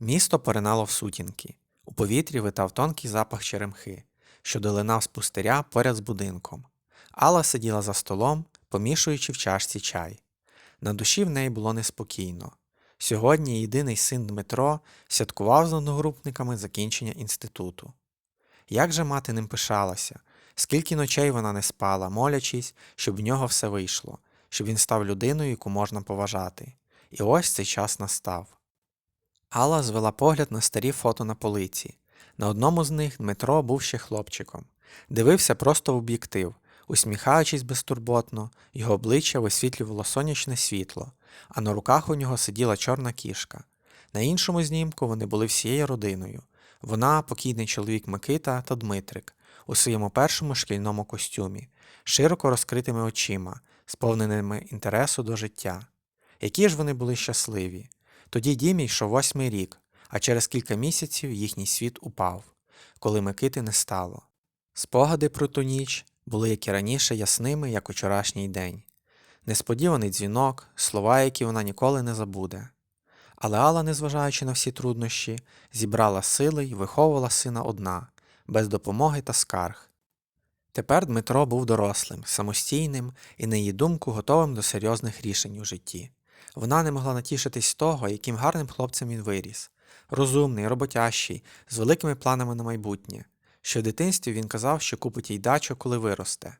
Місто поринало в сутінки. У повітрі витав тонкий запах черемхи, що долинав з пустиря поряд з будинком. Алла сиділа за столом, помішуючи в чашці чай. На душі в неї було неспокійно. Сьогодні єдиний син Дмитро святкував з одногрупниками закінчення інституту. Як же мати ним пишалася, скільки ночей вона не спала, молячись, щоб в нього все вийшло, щоб він став людиною, яку можна поважати. І ось цей час настав. Алла звела погляд на старі фото на полиці. На одному з них Дмитро був ще хлопчиком. Дивився просто в об'єктив, усміхаючись безтурботно, його обличчя висвітлювало сонячне світло, а на руках у нього сиділа чорна кішка. На іншому знімку вони були всією родиною. Вона, покійний чоловік Микита та Дмитрик у своєму першому шкільному костюмі, широко розкритими очима, сповненими інтересу до життя. Які ж вони були щасливі. Тоді Дімі йшов восьмий рік, а через кілька місяців їхній світ упав, коли Микити не стало. Спогади про ту ніч були, як і раніше, ясними, як учорашній день. Несподіваний дзвінок, слова, які вона ніколи не забуде. Але Алла, незважаючи на всі труднощі, зібрала сили й виховувала сина одна, без допомоги та скарг. Тепер Дмитро був дорослим, самостійним і, на її думку, готовим до серйозних рішень у житті. Вона не могла натішитись того, яким гарним хлопцем він виріс. Розумний, роботящий, з великими планами на майбутнє. Ще в дитинстві він казав, що купить їй дачу, коли виросте.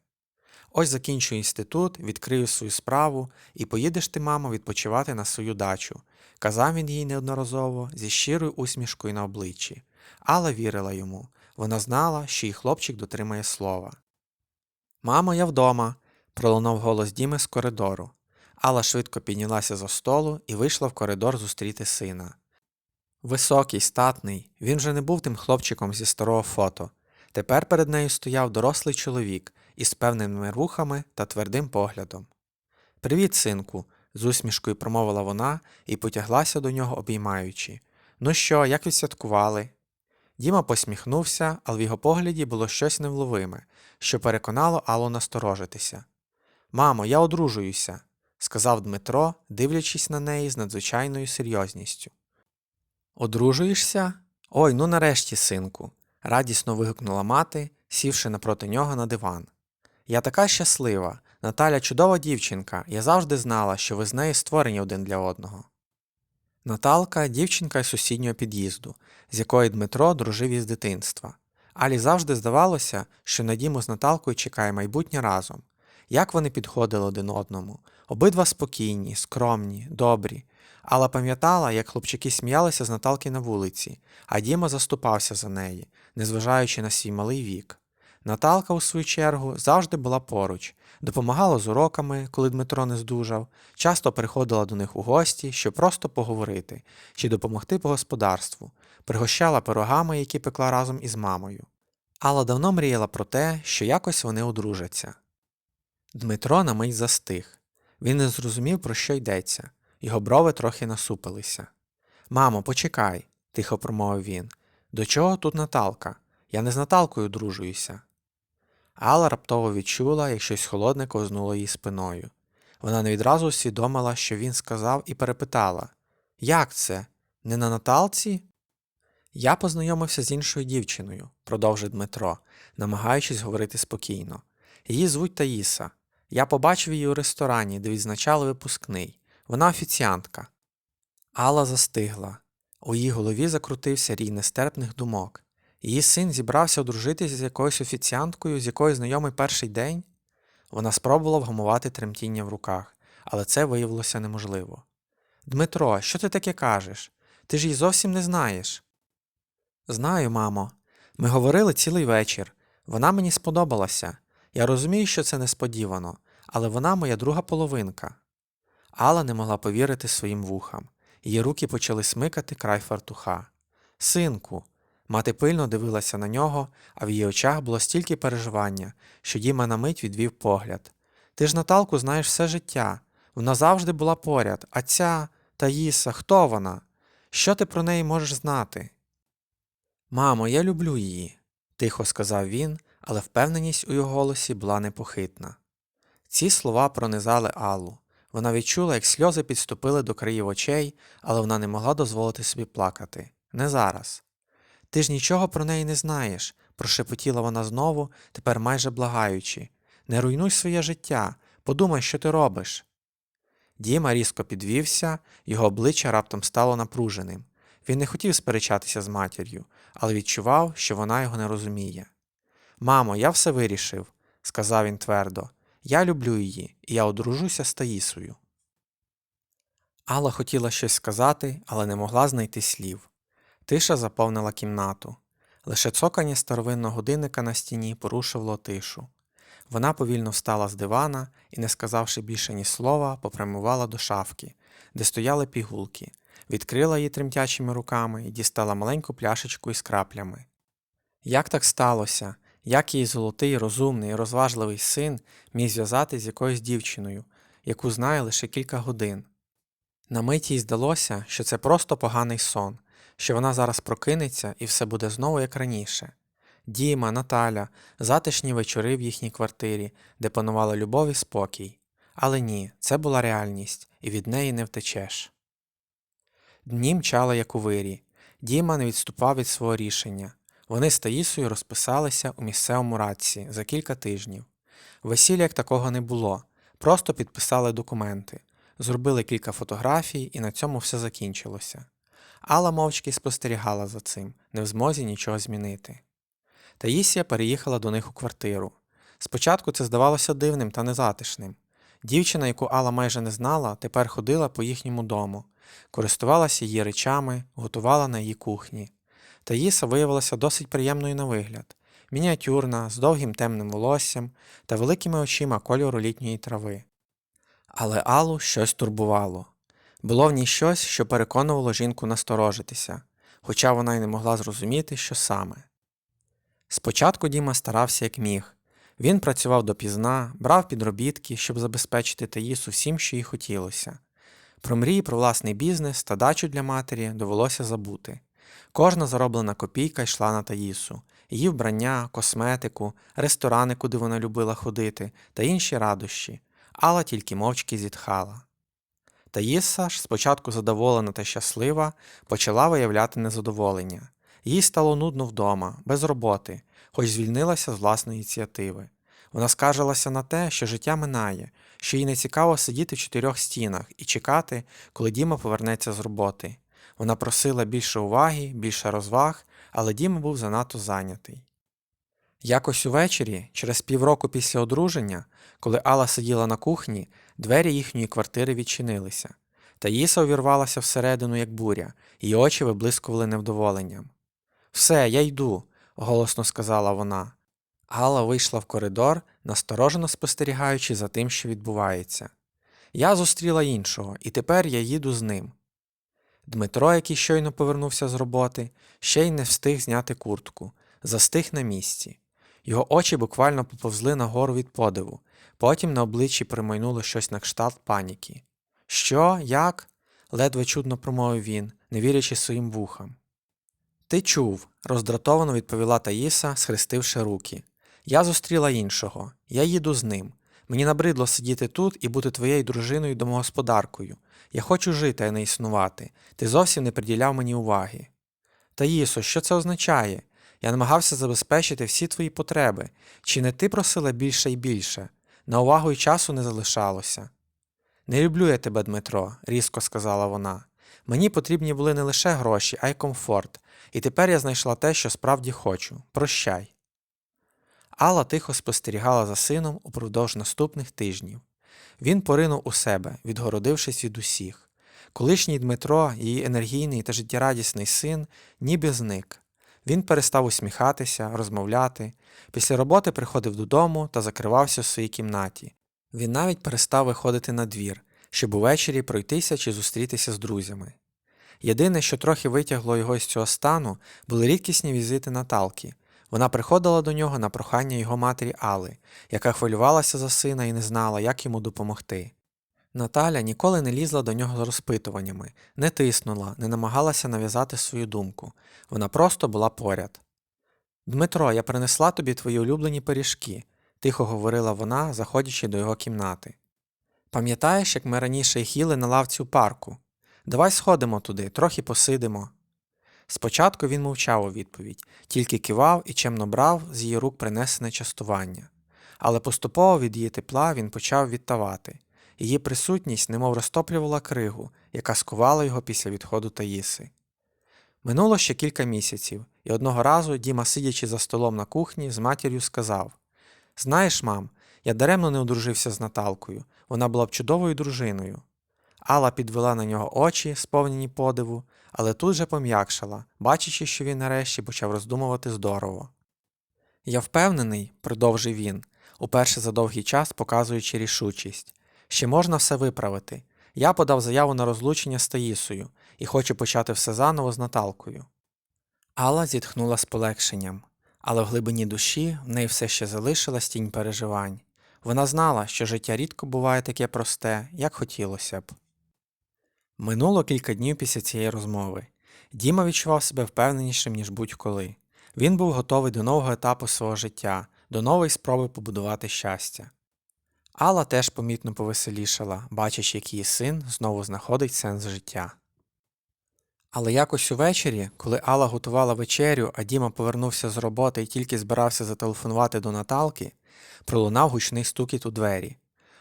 Ось закінчую інститут, відкрию свою справу і поїдеш ти, мамо, відпочивати на свою дачу, казав він їй неодноразово зі щирою усмішкою на обличчі. Алла вірила йому. Вона знала, що її хлопчик дотримає слова. Мамо, я вдома. пролунав голос Діми з коридору. Алла швидко піднялася за столу і вийшла в коридор зустріти сина. Високий, статний, він вже не був тим хлопчиком зі старого фото. Тепер перед нею стояв дорослий чоловік із певними рухами та твердим поглядом. Привіт, синку, з усмішкою промовила вона і потяглася до нього, обіймаючи. Ну що, як відсвяткували? Діма посміхнувся, але в його погляді було щось невловиме, що переконало Аллу насторожитися. Мамо, я одружуюся, сказав Дмитро, дивлячись на неї з надзвичайною серйозністю. Одружуєшся? Ой, ну нарешті, синку, радісно вигукнула мати, сівши напроти нього на диван. Я така щаслива. Наталя чудова дівчинка, я завжди знала, що ви з нею створені один для одного. Наталка дівчинка з сусіднього під'їзду, з якою Дмитро дружив із дитинства. Алі завжди здавалося, що на Діму з Наталкою чекає майбутнє разом. Як вони підходили один одному, обидва спокійні, скромні, добрі. Алла пам'ятала, як хлопчики сміялися з Наталки на вулиці, а Діма заступався за неї, незважаючи на свій малий вік. Наталка, у свою чергу, завжди була поруч, допомагала з уроками, коли Дмитро не здужав, часто приходила до них у гості, щоб просто поговорити чи допомогти по господарству, пригощала пирогами, які пекла разом із мамою. Алла давно мріяла про те, що якось вони одружаться. Дмитро на мить застиг. Він не зрозумів, про що йдеться. Його брови трохи насупилися. Мамо, почекай, тихо промовив він. До чого тут Наталка? Я не з Наталкою дружуюся. Алла раптово відчула, як щось холодне ковзнуло її спиною. Вона не відразу усвідомила, що він сказав, і перепитала Як це? Не на Наталці? Я познайомився з іншою дівчиною, продовжив Дмитро, намагаючись говорити спокійно. Її звуть Таїса. Я побачив її у ресторані, де відзначали випускний. Вона офіціантка. Алла застигла. У її голові закрутився рій нестерпних думок. Її син зібрався одружитися з якоюсь офіціанткою, з якою знайомий перший день. Вона спробувала вгамувати тремтіння в руках, але це виявилося неможливо. Дмитро, що ти таке кажеш? Ти ж її зовсім не знаєш. Знаю, мамо. Ми говорили цілий вечір. Вона мені сподобалася. Я розумію, що це несподівано, але вона моя друга половинка. Алла не могла повірити своїм вухам. Її руки почали смикати край фартуха. Синку. Мати пильно дивилася на нього, а в її очах було стільки переживання, що Діма на мить відвів погляд. Ти ж Наталку знаєш все життя. Вона завжди була поряд, а ця Таїса, хто вона? Що ти про неї можеш знати? Мамо, я люблю її, тихо сказав він, але впевненість у його голосі була непохитна. Ці слова пронизали Аллу. Вона відчула, як сльози підступили до країв очей, але вона не могла дозволити собі плакати. Не зараз. Ти ж нічого про неї не знаєш, прошепотіла вона знову, тепер майже благаючи. Не руйнуй своє життя, подумай, що ти робиш. Діма різко підвівся, його обличчя раптом стало напруженим. Він не хотів сперечатися з матір'ю, але відчував, що вона його не розуміє. Мамо, я все вирішив, сказав він твердо. Я люблю її, і я одружуся з Таїсою. Алла хотіла щось сказати, але не могла знайти слів. Тиша заповнила кімнату. Лише цокання старовинного годинника на стіні порушувало тишу. Вона повільно встала з дивана і, не сказавши більше ні слова, попрямувала до шафки, де стояли пігулки, відкрила її тремтячими руками і дістала маленьку пляшечку із краплями. Як так сталося? Як її золотий, розумний, розважливий син міг зв'язати з якоюсь дівчиною, яку знає лише кілька годин? На мить їй здалося, що це просто поганий сон, що вона зараз прокинеться і все буде знову як раніше. Діма, Наталя, затишні вечори в їхній квартирі, де панувала любов і спокій. Але ні, це була реальність, і від неї не втечеш. Дні мчали, як у вирі. Діма не відступав від свого рішення. Вони з Таїсою розписалися у місцевому радці за кілька тижнів. Весілля як такого не було, просто підписали документи, зробили кілька фотографій, і на цьому все закінчилося. Алла мовчки спостерігала за цим, не в змозі нічого змінити. Таїсія переїхала до них у квартиру. Спочатку це здавалося дивним та незатишним. Дівчина, яку Алла майже не знала, тепер ходила по їхньому дому, користувалася її речами, готувала на її кухні. Таїса виявилася досить приємною на вигляд, мініатюрна, з довгим темним волоссям та великими очима кольору літньої трави. Але Аллу щось турбувало. Було в ній щось, що переконувало жінку насторожитися, хоча вона й не могла зрозуміти, що саме. Спочатку Діма старався як міг. Він працював допізна, брав підробітки, щоб забезпечити Таїсу всім, що їй хотілося. Про мрії про власний бізнес та дачу для матері довелося забути. Кожна зароблена копійка йшла на Таїсу, її вбрання, косметику, ресторани, куди вона любила ходити, та інші радощі, Алла тільки мовчки зітхала. Таїса ж, спочатку задоволена та щаслива, почала виявляти незадоволення. Їй стало нудно вдома, без роботи, хоч звільнилася з власної ініціативи. Вона скаржилася на те, що життя минає, що їй не цікаво сидіти в чотирьох стінах і чекати, коли Діма повернеться з роботи. Вона просила більше уваги, більше розваг, але Діма був занадто зайнятий. Якось увечері, через півроку після одруження, коли Алла сиділа на кухні, двері їхньої квартири відчинилися. Таїса увірвалася всередину, як буря, її очі виблискували невдоволенням. Все, я йду, голосно сказала вона. Алла вийшла в коридор, насторожено спостерігаючи за тим, що відбувається. Я зустріла іншого, і тепер я їду з ним. Дмитро, який щойно повернувся з роботи, ще й не встиг зняти куртку, застиг на місці. Його очі буквально поповзли нагору від подиву, потім на обличчі примайнуло щось на кшталт паніки. Що, як? ледве чудно промовив він, не вірячи своїм вухам. Ти чув, роздратовано відповіла Таїса, схрестивши руки. Я зустріла іншого, я їду з ним. Мені набридло сидіти тут і бути твоєю дружиною домогосподаркою. Я хочу жити, а не існувати. Ти зовсім не приділяв мені уваги. Таїсо, що це означає? Я намагався забезпечити всі твої потреби. Чи не ти просила більше і більше? На увагу й часу не залишалося. Не люблю я тебе, Дмитро, різко сказала вона. Мені потрібні були не лише гроші, а й комфорт, і тепер я знайшла те, що справді хочу. Прощай. Алла тихо спостерігала за сином упродовж наступних тижнів. Він поринув у себе, відгородившись від усіх. Колишній Дмитро, її енергійний та життєрадісний син, ніби зник. Він перестав усміхатися, розмовляти. Після роботи приходив додому та закривався в своїй кімнаті. Він навіть перестав виходити на двір, щоб увечері пройтися чи зустрітися з друзями. Єдине, що трохи витягло його з цього стану, були рідкісні візити Наталки. Вона приходила до нього на прохання його матері Али, яка хвилювалася за сина і не знала, як йому допомогти. Наталя ніколи не лізла до нього з розпитуваннями, не тиснула, не намагалася нав'язати свою думку. Вона просто була поряд. Дмитро, я принесла тобі твої улюблені пиріжки, тихо говорила вона, заходячи до його кімнати. Пам'ятаєш, як ми раніше їх на лавці у парку? Давай сходимо туди, трохи посидимо. Спочатку він мовчав у відповідь, тільки кивав і чемно брав з її рук принесене частування. Але поступово від її тепла він почав відтавати. Її присутність немов розтоплювала кригу, яка скувала його після відходу Таїси. Минуло ще кілька місяців, і одного разу Діма, сидячи за столом на кухні, з матір'ю сказав: Знаєш, мам, я даремно не одружився з Наталкою, вона була б чудовою дружиною. Алла підвела на нього очі, сповнені подиву, але тут же пом'якшала, бачачи, що він нарешті почав роздумувати здорово. Я впевнений, продовжив він, уперше за довгий час показуючи рішучість. Ще можна все виправити. Я подав заяву на розлучення з Таїсою і хочу почати все заново з Наталкою. Алла зітхнула з полегшенням, але в глибині душі в неї все ще залишилась тінь переживань. Вона знала, що життя рідко буває таке просте, як хотілося б. Минуло кілька днів після цієї розмови. Діма відчував себе впевненішим, ніж будь-коли. Він був готовий до нового етапу свого життя, до нової спроби побудувати щастя. Алла теж помітно повеселішала, бачачи, як її син знову знаходить сенс життя. Але якось увечері, коли Алла готувала вечерю, а Діма повернувся з роботи і тільки збирався зателефонувати до Наталки, пролунав гучний стукіт у двері.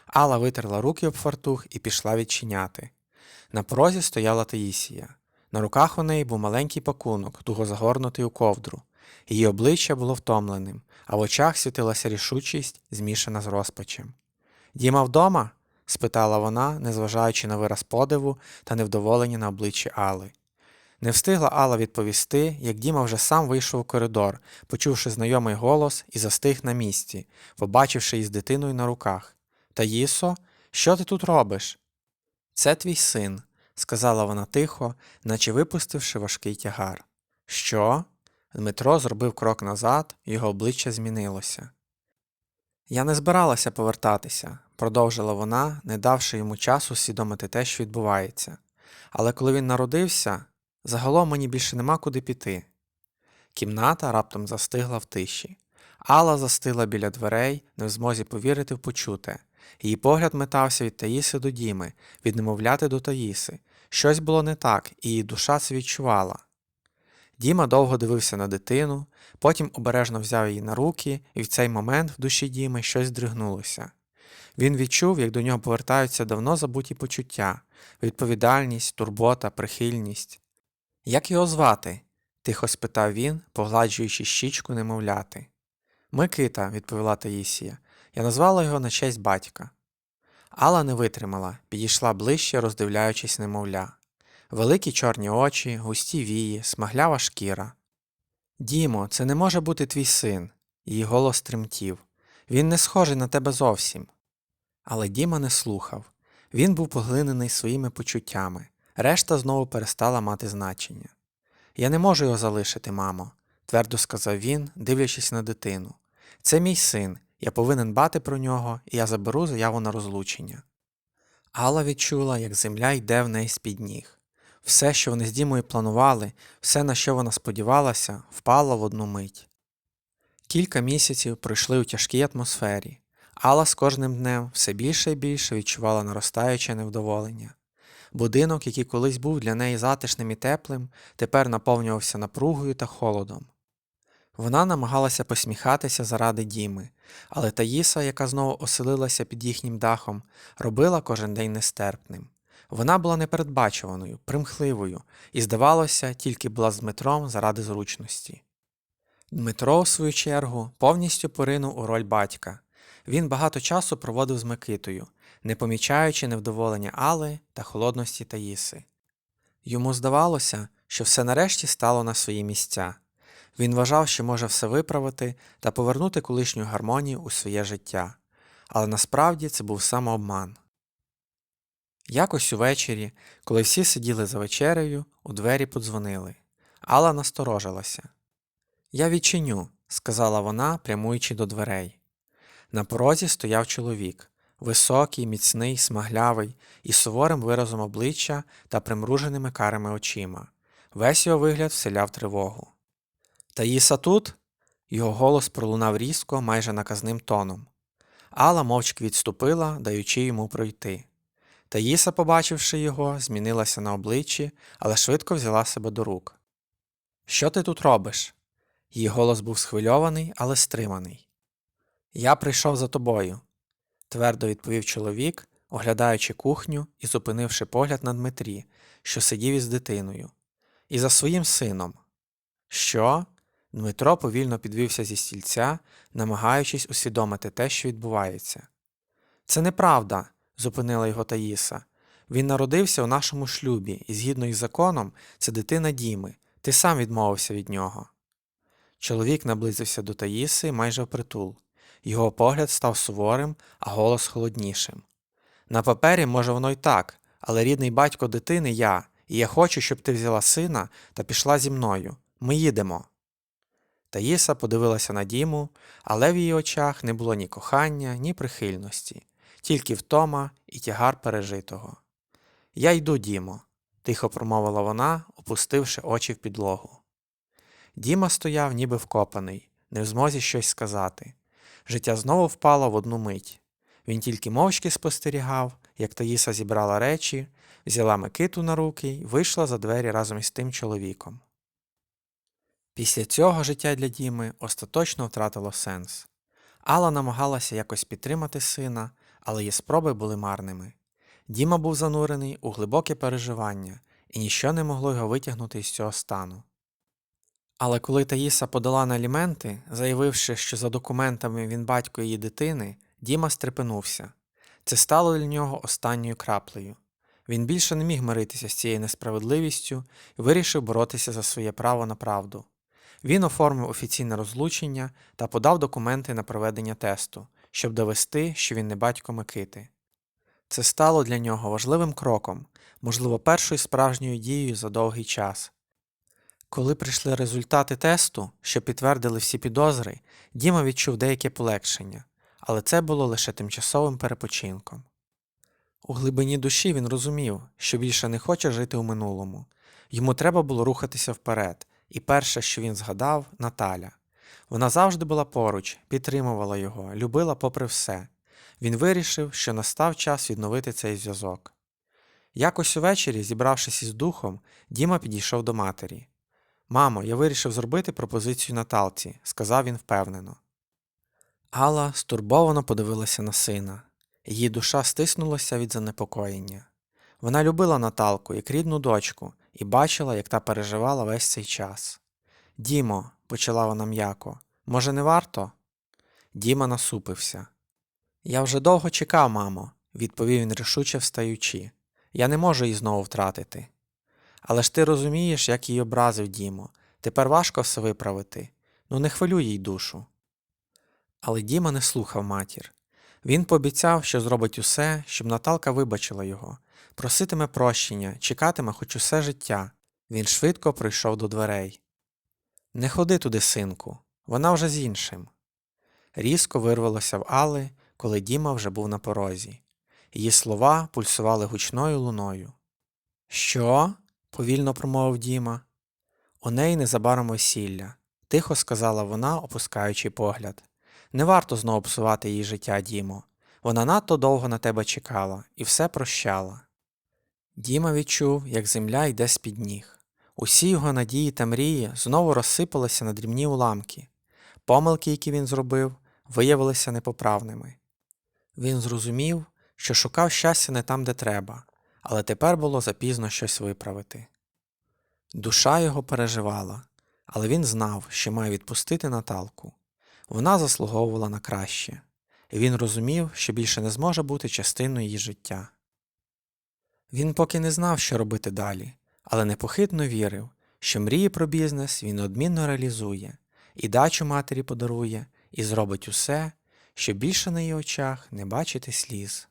Алла витерла руки об фартух і пішла відчиняти. На порозі стояла Таїсія. На руках у неї був маленький пакунок, туго загорнутий у ковдру. Її обличчя було втомленим, а в очах світилася рішучість, змішана з розпачем. Діма вдома? спитала вона, незважаючи на вираз подиву та невдоволення на обличчі Алли. Не встигла Алла відповісти, як Діма вже сам вийшов у коридор, почувши знайомий голос і застиг на місці, побачивши її з дитиною на руках. Таїсо, що ти тут робиш? Це твій син, сказала вона тихо, наче випустивши важкий тягар. Що? Дмитро зробив крок назад, його обличчя змінилося. Я не збиралася повертатися, продовжила вона, не давши йому часу усвідомити те, що відбувається. Але коли він народився, загалом мені більше нема куди піти. Кімната раптом застигла в тиші. Алла застигла біля дверей, не в змозі повірити в почуте. Її погляд метався від Таїси до Діми, від немовляти до Таїси. Щось було не так, і її душа це відчувала. Діма довго дивився на дитину, потім обережно взяв її на руки, і в цей момент в душі Діми щось здригнулося. Він відчув, як до нього повертаються давно забуті почуття, відповідальність, турбота, прихильність. Як його звати? тихо спитав він, погладжуючи щічку немовляти. Микита, відповіла Таїсія. Я назвала його на честь батька. Алла не витримала, підійшла ближче, роздивляючись немовля. Великі чорні очі, густі вії, смаглява шкіра. Дімо, це не може бути твій син. Її голос тремтів. Він не схожий на тебе зовсім. Але Діма не слухав. Він був поглинений своїми почуттями. Решта знову перестала мати значення. Я не можу його залишити, мамо, твердо сказав він, дивлячись на дитину. Це мій син, я повинен бати про нього, і я заберу заяву на розлучення. Алла відчула, як земля йде в неї з-під ніг. Все, що вони з Дімою планували, все, на що вона сподівалася, впало в одну мить. Кілька місяців пройшли у тяжкій атмосфері. Алла з кожним днем все більше і більше відчувала наростаюче невдоволення. Будинок, який колись був для неї затишним і теплим, тепер наповнювався напругою та холодом. Вона намагалася посміхатися заради Діми, але Таїса, яка знову оселилася під їхнім дахом, робила кожен день нестерпним. Вона була непередбачуваною, примхливою і, здавалося, тільки була з Дмитром заради зручності. Дмитро, в свою чергу, повністю поринув у роль батька. Він багато часу проводив з Микитою, не помічаючи невдоволення Алли та холодності Таїси. Йому здавалося, що все нарешті стало на свої місця. Він вважав, що може все виправити та повернути колишню гармонію у своє життя, але насправді це був самообман. Якось увечері, коли всі сиділи за вечерею, у двері подзвонили. Алла насторожилася. Я відчиню, сказала вона, прямуючи до дверей. На порозі стояв чоловік, високий, міцний, смаглявий, із суворим виразом обличчя та примруженими карими очима. Весь його вигляд вселяв тривогу. Таїса тут? Його голос пролунав різко, майже наказним тоном. Алла мовчки відступила, даючи йому пройти. Таїса, побачивши його, змінилася на обличчі, але швидко взяла себе до рук. Що ти тут робиш? Її голос був схвильований, але стриманий. Я прийшов за тобою, твердо відповів чоловік, оглядаючи кухню і зупинивши погляд на Дмитрі, що сидів із дитиною, і за своїм сином. Що? Дмитро повільно підвівся зі стільця, намагаючись усвідомити те, що відбувається. Це неправда, зупинила його Таїса. Він народився у нашому шлюбі, і згідно із законом, це дитина Діми. Ти сам відмовився від нього. Чоловік наблизився до Таїси майже впритул. Його погляд став суворим, а голос холоднішим. На папері, може, воно й так, але рідний батько дитини я, і я хочу, щоб ти взяла сина та пішла зі мною. Ми їдемо. Таїса подивилася на Діму, але в її очах не було ні кохання, ні прихильності, тільки втома і тягар пережитого. Я йду, Дімо, тихо промовила вона, опустивши очі в підлогу. Діма стояв, ніби вкопаний, не в змозі щось сказати. Життя знову впало в одну мить. Він тільки мовчки спостерігав, як Таїса зібрала речі, взяла Микиту на руки й вийшла за двері разом із тим чоловіком. Після цього життя для Діми остаточно втратило сенс. Алла намагалася якось підтримати сина, але її спроби були марними. Діма був занурений у глибоке переживання, і ніщо не могло його витягнути із цього стану. Але коли Таїса подала на аліменти, заявивши, що за документами він батько її дитини, Діма стрепенувся. Це стало для нього останньою краплею. Він більше не міг миритися з цією несправедливістю і вирішив боротися за своє право на правду. Він оформив офіційне розлучення та подав документи на проведення тесту, щоб довести, що він не батько Микити. Це стало для нього важливим кроком, можливо, першою справжньою дією за довгий час. Коли прийшли результати тесту, що підтвердили всі підозри, Діма відчув деяке полегшення, але це було лише тимчасовим перепочинком. У глибині душі він розумів, що більше не хоче жити у минулому. Йому треба було рухатися вперед, і перше, що він згадав, Наталя. Вона завжди була поруч, підтримувала його, любила попри все. Він вирішив, що настав час відновити цей зв'язок. Якось увечері, зібравшись із духом, Діма підійшов до матері. Мамо, я вирішив зробити пропозицію Наталці, сказав він впевнено. Алла стурбовано подивилася на сина. Її душа стиснулася від занепокоєння. Вона любила Наталку як рідну дочку і бачила, як та переживала весь цей час. Дімо, почала вона м'яко, може, не варто? Діма насупився. Я вже довго чекав, мамо, відповів він рішуче встаючи. Я не можу її знову втратити. Але ж ти розумієш, як її образив Дімо. Тепер важко все виправити. Ну не хвилюй їй душу. Але Діма не слухав матір. Він пообіцяв, що зробить усе, щоб Наталка вибачила його, проситиме прощення, чекатиме хоч усе життя. Він швидко прийшов до дверей. Не ходи туди, синку, вона вже з іншим. Різко вирвалося в Алли, коли Діма вже був на порозі. Її слова пульсували гучною луною. Що? повільно промовив Діма. У неї незабаром весілля, тихо сказала вона, опускаючи погляд. Не варто знову псувати їй життя, Дімо. Вона надто довго на тебе чекала і все прощала. Діма відчув, як земля йде з-під ніг. Усі його надії та мрії знову розсипалися на дрібні уламки. Помилки, які він зробив, виявилися непоправними. Він зрозумів, що шукав щастя не там, де треба, але тепер було запізно щось виправити. Душа його переживала, але він знав, що має відпустити Наталку. Вона заслуговувала на краще, і він розумів, що більше не зможе бути частиною її життя. Він поки не знав, що робити далі, але непохитно вірив, що мрії про бізнес він одмінно реалізує, і дачу матері подарує, і зробить усе, щоб більше на її очах не бачити сліз.